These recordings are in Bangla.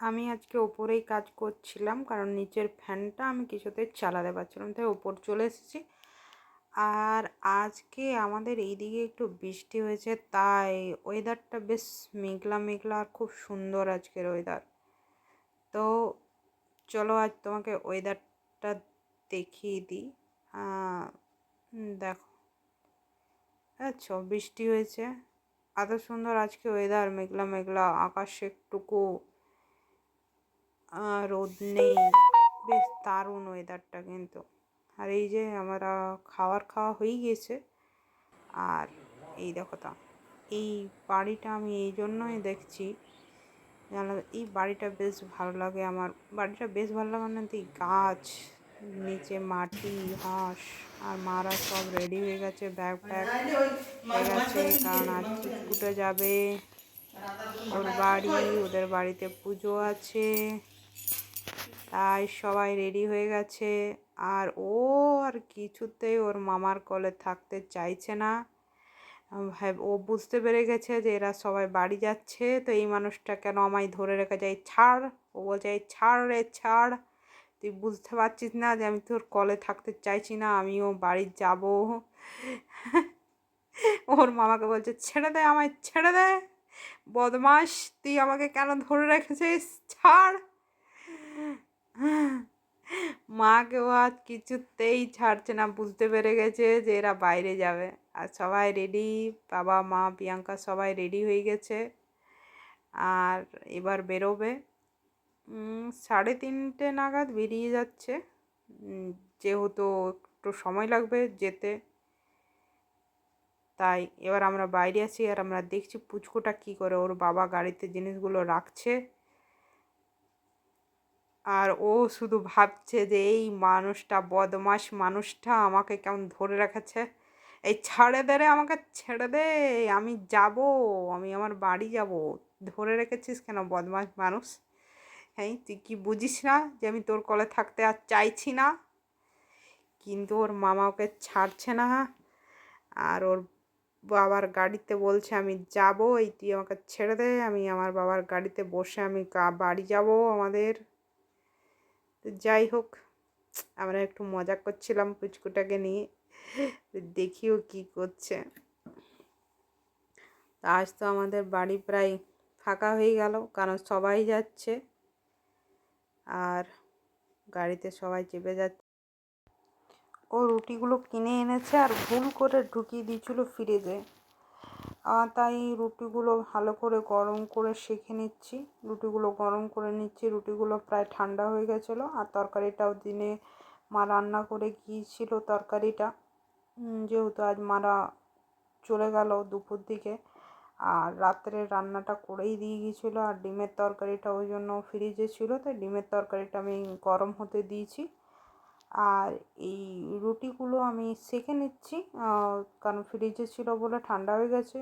আমি আজকে ওপরেই কাজ করছিলাম, কারণ নিচের ফ্যানটা আমি কিছুতেই চালাতে পারছিলাম, তাই ওপর চলে এসেছি। আর আজকে আমাদের এইদিকে একটু বৃষ্টি হয়েছে, তাই ওয়েদারটা বেশ মেঘলা মেঘলা আর খুব সুন্দর আজকের ওয়েদার তো চলো আজ তোমাকে ওয়েদারটা দেখিয়ে দিই। দেখো। আচ্ছা বৃষ্টি হয়েছে। এত সুন্দর আজকে ওয়েদার মেঘলা মেঘলা, আকাশে একটুকু রোদ নেই বেশ দারুণ ওয়েদারটা কিন্তু। আর এই যে আমরা খাওয়ার খাওয়া হয়ে গিয়েছে, আর এই দেখো তা, এই বাড়িটা আমি এই জন্যই দেখছি এই বাড়িটা বেশ ভালো লাগে আমার। বাড়িটা বেশ ভালো লাগে না তো এই গাছ, নিচে মাটি, হাঁস, আর মারা সব রেডি হয়ে গেছে ব্যাগ ব্যাগ হয়ে গেছে কারণ ফুটে যাবে। ওর বাড়ি, ওদের বাড়িতে পুজো আছে। তাই সবাই রেডি হয়ে গেছে। আর ও আর কিছুতেই ওর মামার কলে থাকতে চাইছে না। ভাব- ও বুঝতে পেরে গেছে যে এরা সবাই বাড়ি যাচ্ছে। তো এই মানুষটা কেন আমায় ধরে রেখে যায়? ছাড়, ও বলছে, এই ছাড় রে, ছাড়। তুই বুঝতে পারছিস না যে আমি তোর কলে থাকতে চাইছি না, আমিও বাড়ি যাব। ওর মামাকে বলছে, ছেড়ে দে আমায়, ছেড়ে দে। বদমাস তুই আমাকে কেন ধরে রেখেছিস? ছাড়। মাকেও আজ কিছুতেই ছাড়ছে না, বুঝতে পেরে গেছে যে এরা বাইরে যাবে। আর সবাই রেডি বাবা, মা, প্রিয়াঙ্কা সবাই রেডি হয়ে গেছে। আর এবার বেরোবে। সাড়ে তিনটে নাগাদ বেরিয়ে যাচ্ছে। যেহেতু একটু সময় লাগবে যেতে। তাই এবার আমরা বাইরে আছি আর আমরা দেখছি পুচকুটা কী করে, ওর বাবা গাড়িতে জিনিসগুলো রাখছে। আর ও শুধু ভাবছে যে এই মানুষটা বদমাস মানুষটা আমাকে কেমন ধরে রেখেছে। এই ছাড়ে দে রে, আমাকে ছেড়ে দে, আমি যাব, আমি আমার বাড়ি যাব। ধরে রেখেছিস কেন বদমাস মানুষ? হ্যাঁ তুই কি বুঝিস না যে আমি তোর কলে থাকতে আর চাইছি না? কিন্তু ওর মামা ওকে ছাড়ছে না। আর ওর বাবার গাড়িতে বলছে, আমি যাব, এই তুই আমাকে ছেড়ে দে, আমি আমার বাবার গাড়িতে বসে আমি বাড়ি যাব আমাদের। তো যাই হোক, আমরা একটু মজা করছিলাম পুচকুটাকে নিয়ে। দেখিও কি করছে। আজ তো আমাদের বাড়ি প্রায় ফাঁকা হয়ে গেল, কারণ সবাই যাচ্ছে। আর গাড়িতে সবাই চেপে যাচ্ছে। ও রুটিগুলো কিনে এনেছে আর ভুল করে ঢুকিয়ে দিয়েছিল ফ্রিজে আর তাই রুটিগুলো ভালো করে গরম করে সেঁকে নিচ্ছি। রুটিগুলো গরম করে নিচ্ছি। রুটিগুলো প্রায় ঠান্ডা হয়ে গেছিল। আর তরকারিটাও দিনে মা রান্না করে গিয়েছিল তরকারিটা। যেহেতু আজ মারা চলে গেল দুপুর দিকে, আর রাত্রে রান্নাটা করেই দিয়ে গিয়েছিল। আর ডিমের তরকারিটা ওই জন্য ফ্রিজে ছিল, তাই ডিমের তরকারিটা আমি গরম হতে দিয়েছি। আর এই রুটিগুলো আমি সেঁকে নিচ্ছি কারণ ফ্রিজে ছিল বলে ঠান্ডা হয়ে গেছে।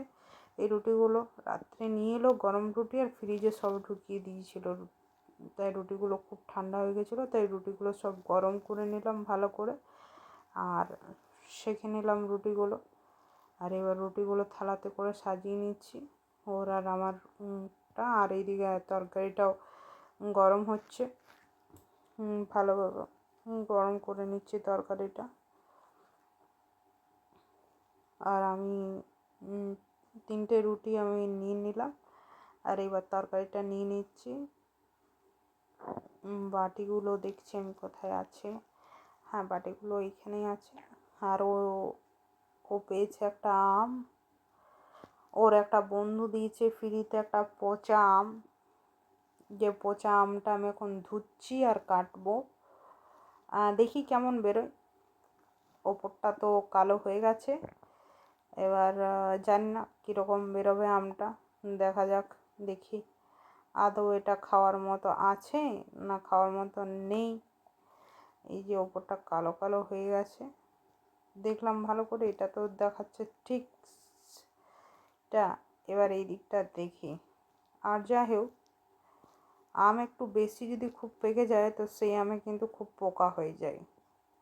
এই রুটিগুলো রাত্রে নিয়ে এলো গরম রুটি আর ফ্রিজে সব ঢুকিয়ে দিয়েছিল। তাই রুটিগুলো খুব ঠান্ডা হয়ে গেছিল তাই রুটিগুলো সব গরম করে নিলাম ভালো করে। আর সেঁকে নিলাম রুটিগুলো। আর এবার রুটিগুলো থালাতে করে সাজিয়ে নিচ্ছি। ওর আর আমার উম, টা আর এইদিকে তরকারিটাও গরম হচ্ছে। ভালোভাবে গরম করে নিচ্ছি তরকারিটা। আর আমি তিনটে রুটি আমি নিয়ে নিলাম আর এবার তরকারিটা নিয়ে নিচ্ছি। বাটিগুলো দেখছি আমি কোথায় আছে। হ্যাঁ বাটিগুলো এইখানেই আছে। আর ও ও পেয়েছে একটা আম। ওর একটা বন্ধু দিয়েছে ফ্রিতে একটা পচা আম। যে পচা আমটা আমি এখন ধুচ্ছি আর কাটবো। দেখি কেমন বেরোয়। ওপরটা তো কালো হয়ে গেছে। এবার জানি না কীরকম বেরোবে আমটা। দেখা যাক, দেখি। আদৌ এটা খাওয়ার মতো আছে না খাওয়ার মতো নেই। এই যে ওপরটা কালো কালো হয়ে গেছে। দেখলাম ভালো করে, এটা তো দেখাচ্ছে ঠিক এবার এই দিকটা দেখি। আর যাই হোক, আম একটু বেশি যদি খুব পেকে যায়, তো সেই আমে কিন্তু খুব পোকা হয়ে যায়।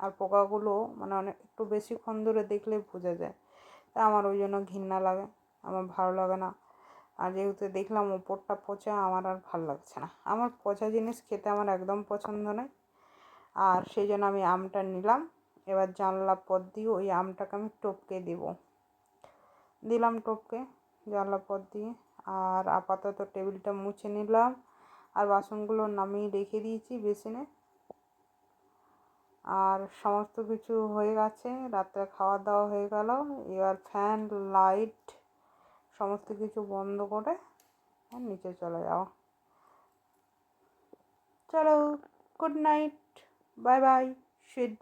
আর পোকাগুলো মানে অনেক, একটু বেশিক্ষণ ধরে দেখলে বোঝা যায়। তা আমার ওই জন্য ঘৃণা লাগে, আমার ভালো লাগে না। আর যেহেতু দেখলাম ওপরটা পচা, আমার আর ভালো লাগছে না। আমার পচা জিনিস খেতে আমার একদম পছন্দ নয়। আর সেই জন্য আমি আমটা নিলাম, এবার জানলা পথ দিয়ে ওই আমটাকে আমি টপকে দেব। দিলাম টপকে, জানলা পথ দিয়ে, আর আপাতত টেবিলটা মুছে নিলাম। আর বাসনগুলো নামিয়ে রেখে দিয়েছি বেসিনে। আর সমস্ত কিছু হয়ে গেছে, রাত্রে খাওয়া দাওয়া হয়ে গেল, এবার ফ্যান লাইট সমস্ত কিছু বন্ধ করে নিচে চলে যাও। চলো good night bye bye sweet